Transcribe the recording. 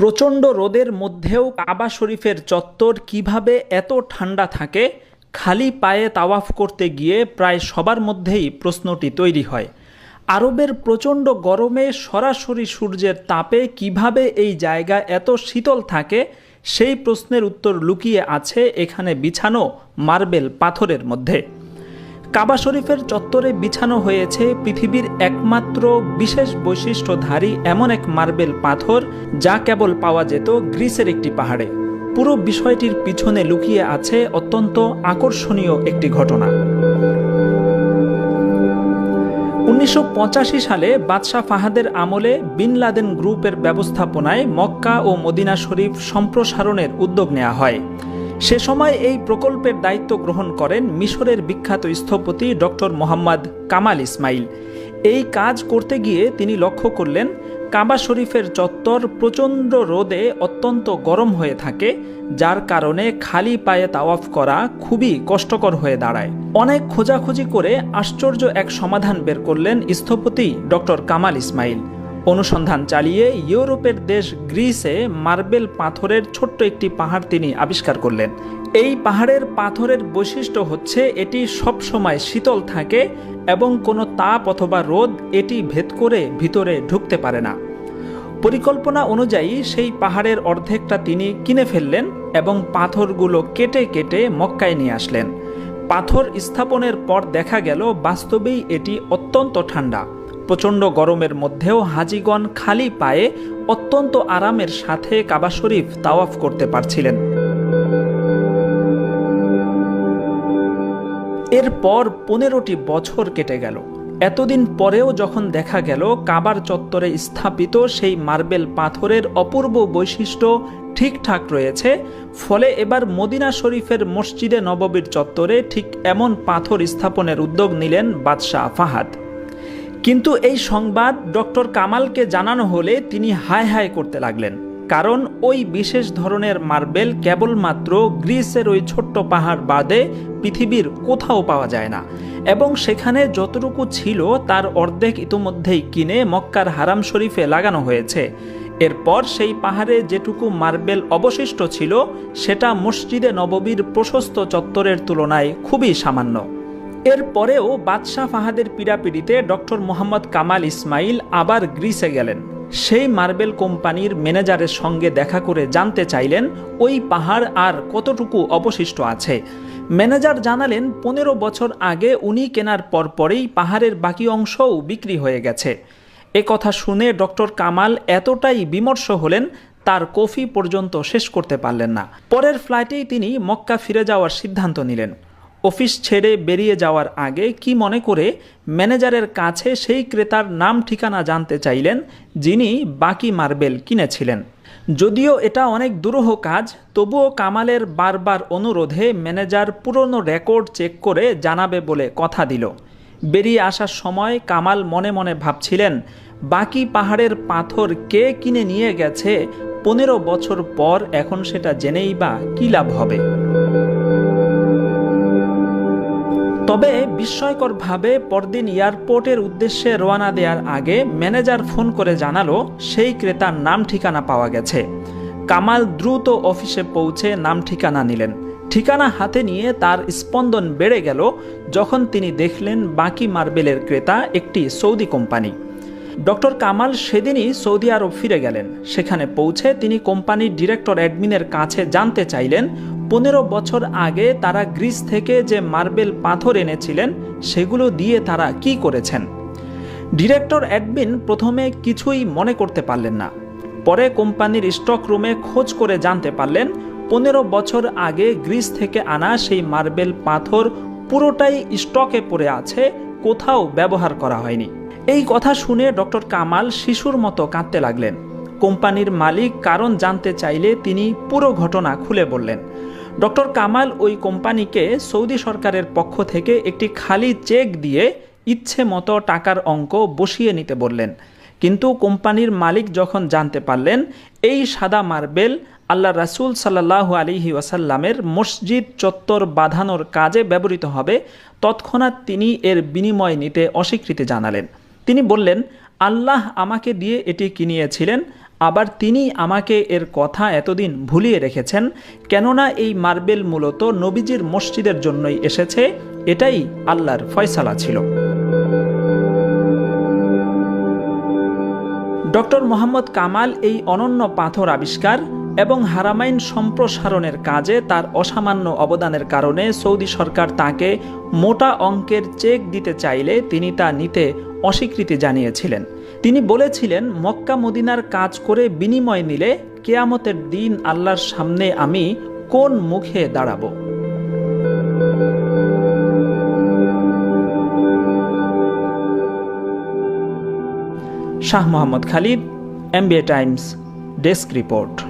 প্রচণ্ড রোদের মধ্যেও কাবা শরীফের চত্বর কীভাবে এত ঠান্ডা থাকে, খালি পায়ে তাওয়াফ করতে গিয়ে প্রায় সবার মধ্যেই প্রশ্নটি তৈরি হয়। আরবের প্রচণ্ড গরমে সরাসরি সূর্যের তাপে কীভাবে এই জায়গা এত শীতল থাকে, সেই প্রশ্নের উত্তর লুকিয়ে আছে এখানে বিছানো মার্বেল পাথরের মধ্যে। কাবা শরীফের চত্বরে বিছানো হয়েছে পৃথিবীর একমাত্র বিশেষ বৈশিষ্ট্যধারী এমন এক মার্বেল পাথর, যা কেবল পাওয়া যেত গ্রিসের একটি পাহাড়ে। পুরো বিষয়টির পিছনে লুকিয়ে আছে অত্যন্ত আকর্ষণীয় একটি ঘটনা। উনিশশো পঁচাশি সালে বাদশাহ ফাহাদের আমলে বিন লাদেন গ্রুপের ব্যবস্থাপনায় মক্কা ও মদিনা শরীফ সম্প্রসারণের উদ্যোগ নেওয়া হয়। সে সময় এই প্রকল্পের দায়িত্ব গ্রহণ করেন মিশরের বিখ্যাত স্থপতি ডক্টর মোহাম্মদ কামাল ইসমাইল। এই কাজ করতে গিয়ে তিনি লক্ষ্য করলেন, কাবা শরীফের চত্বর প্রচণ্ড রোদে অত্যন্ত গরম হয়ে থাকে, যার কারণে খালি পায়ে তাওয়াফ করা খুবই কষ্টকর হয়ে দাঁড়ায়। অনেক খোঁজাখুঁজি করে আশ্চর্য এক সমাধান বের করলেন স্থপতি ডক্টর কামাল ইসমাইল। অনুসন্ধান চালিয়ে ইউরোপের দেশ গ্রিসে মার্বেল পাথরের ছোট্ট একটি পাহাড় তিনি আবিষ্কার করলেন। এই পাহাড়ের পাথরের বৈশিষ্ট্য হচ্ছে এটি সবসময় শীতল থাকে এবং কোনো তাপ অথবা রোদ এটি ভেদ করে ভিতরে ঢুকতে পারে না। পরিকল্পনা অনুযায়ী সেই পাহাড়ের অর্ধেকটা তিনি কিনে ফেললেন এবং পাথরগুলো কেটে কেটে মক্কায় নিয়ে আসলেন। পাথর স্থাপনের পর দেখা গেল বাস্তবেই এটি অত্যন্ত ঠান্ডা। প্রচণ্ড গরমের মধ্যেও হাজিগণ খালি পায়ে অত্যন্ত আরামের সাথে কাবা শরীফ তাওয়াফ করতে পারছিলেন। এরপর পনেরোটি বছর কেটে গেল। এতদিন পরেও যখন দেখা গেল, কাবার চত্বরে স্থাপিত সেই মার্বেল পাথরের অপূর্ব বৈশিষ্ট্য ঠিকঠাক রয়েছে, ফলে এবার মদিনা শরীফের মসজিদে নববীর চত্বরে ঠিক এমন পাথর স্থাপনের উদ্যোগ নিলেন বাদশাহ ফাহাদ। কিন্তু এই সংবাদ ডক্টর কামালকে জানানো হলে তিনি হায় হায় করতে লাগলেন। কারণ ওই বিশেষ ধরনের মার্বেল কেবলমাত্র গ্রিসের ওই ছোট্ট পাহাড় বাদে পৃথিবীর কোথাও পাওয়া যায় না। এবং সেখানে যতটুকু ছিল তার অর্ধেক ইতোমধ্যেই কিনে মক্কার হারাম শরীফে লাগানো হয়েছে। এরপর সেই পাহাড়ে যেটুকু মার্বেল অবশিষ্ট ছিল, সেটা মসজিদে নববীর প্রশস্ত চত্বরের তুলনায় খুবই সামান্য। এরপরেও বাদশাহ ফাহাদের পীড়াপিড়িতে ডক্টর মোহাম্মদ কামাল ইসমাইল আবার গ্রিসে গেলেন। সেই মার্বেল কোম্পানির ম্যানেজারের সঙ্গে দেখা করে জানতে চাইলেন, ওই পাহাড় আর কতটুকু অবশিষ্ট আছে। ম্যানেজার জানালেন, পনেরো বছর আগে উনি কেনার পরপরেই পাহাড়ের বাকি অংশও বিক্রি হয়ে গেছে। এ কথা শুনে ডক্টর কামাল এতটাই বিমর্ষ হলেন, তার কফি পর্যন্ত শেষ করতে পারলেন না। পরের ফ্লাইটেই তিনি মক্কা ফিরে যাওয়ার সিদ্ধান্ত নিলেন। অফিস ছেড়ে বেরিয়ে যাওয়ার আগে কি মনে করে ম্যানেজারের কাছে সেই ক্রেতার নাম ঠিকানা জানতে চাইলেন, যিনি বাকি মার্বেল কিনেছিলেন। যদিও এটা অনেক দুরূহ কাজ, তবুও কামালের বারবার অনুরোধে ম্যানেজার পুরনো রেকর্ড চেক করে জানাবে বলে কথা দিল। বেরিয়ে আসার সময় কামাল মনে মনে ভাবছিলেন, বাকি পাহাড়ের পাথর কে কিনে নিয়ে গেছে, পনেরো বছর পর এখন সেটা জেনেই বা কী লাভ হবে। তবে বিস্ময়করভাবে পরদিন এয়ারপোর্টের উদ্দেশ্যে রওনা দেওয়ার আগে ম্যানেজার ফোন করে জানালো, সেই ক্রেতার নাম ঠিকানা পাওয়া গেছে। কামাল দ্রুত অফিসে পৌঁছে নাম ঠিকানা নিলেন। ঠিকানা হাতে নিয়ে তার স্পন্দন বেড়ে গেল যখন তিনি দেখলেন বাকি মার্বেলের ক্রেতা একটি সৌদি কোম্পানি। ডক্টর কামাল সেদিনই সৌদি আরব ফিরে গেলেন। সেখানে পৌঁছে তিনি কোম্পানির ডিরেক্টর অ্যাডমিনের কাছে জানতে চাইলেন পনেরো বছর আগে তারা গ্রিস থেকে যে মার্বেল পাথর এনেছিলেন, সেগুলো দিয়ে তারা কি করেছেন? ডিরেক্টর অ্যাডমিন প্রথমে কিছুই মনে করতে পারলেন না। পরে কোম্পানির স্টক রুমে খোঁজ করে জানতে পারলেন, পনেরো বছর আগে গ্রিস থেকে আনা সেই মার্বেল পাথর পুরোটাই স্টকে পড়ে আছে, কোথাও ব্যবহার করা হয়নি। এই কথা শুনে ডক্টর কামাল শিশুর মতো কাঁদতে লাগলেন। কোম্পানির মালিক কারণ জানতে চাইলে তিনি পুরো ঘটনা খুলে বললেন। ডক্টর কামাল ওই কোম্পানিকে সৌদি সরকারের পক্ষ থেকে একটি খালি চেক দিয়ে ইচ্ছে মতো টাকার অঙ্ক বসিয়ে নিতে বললেন। কিন্তু কোম্পানির মালিক যখন জানতে পারলেন, এই সাদা মার্বেল আল্লাহ রাসুল সাল্লাহ আলিহি ওয়াসাল্লামের মসজিদ চত্বর বাঁধানোর কাজে ব্যবহৃত হবে, তৎক্ষণাৎ তিনি এর বিনিময় নিতে অস্বীকৃতি জানালেন। তিনি বললেন, আল্লাহ আমাকে দিয়ে এটি কিনিয়েছিলেন আবার তিনি আমাকে এর কথা এতদিন ভুলিয়ে রেখেছেন, কেননা এই মার্বেল মূলত নবীজির মসজিদের জন্যই এসেছে, এটাই আল্লাহর ফয়সালা ছিল। ডক্টর মোহাম্মদ কামাল এই অনন্য পাথর আবিষ্কার এবং হারামাইন সম্প্রসারণের কাজে তার অসামান্য অবদানের কারণে সৌদি সরকার তাকে মোটা অঙ্কের চেক দিতে চাইলে তিনি তা নিতে অস্বীকৃতি জানিয়েছিলেন। তিনি বলেছিলেন, মক্কা মদিনার কাজ করে বিনিময় নিলে কেয়ামতের দিন আল্লাহর সামনে আমি কোন মুখে দাঁড়াবো? Shah Mohammad Khalid, MBA Times, desk report.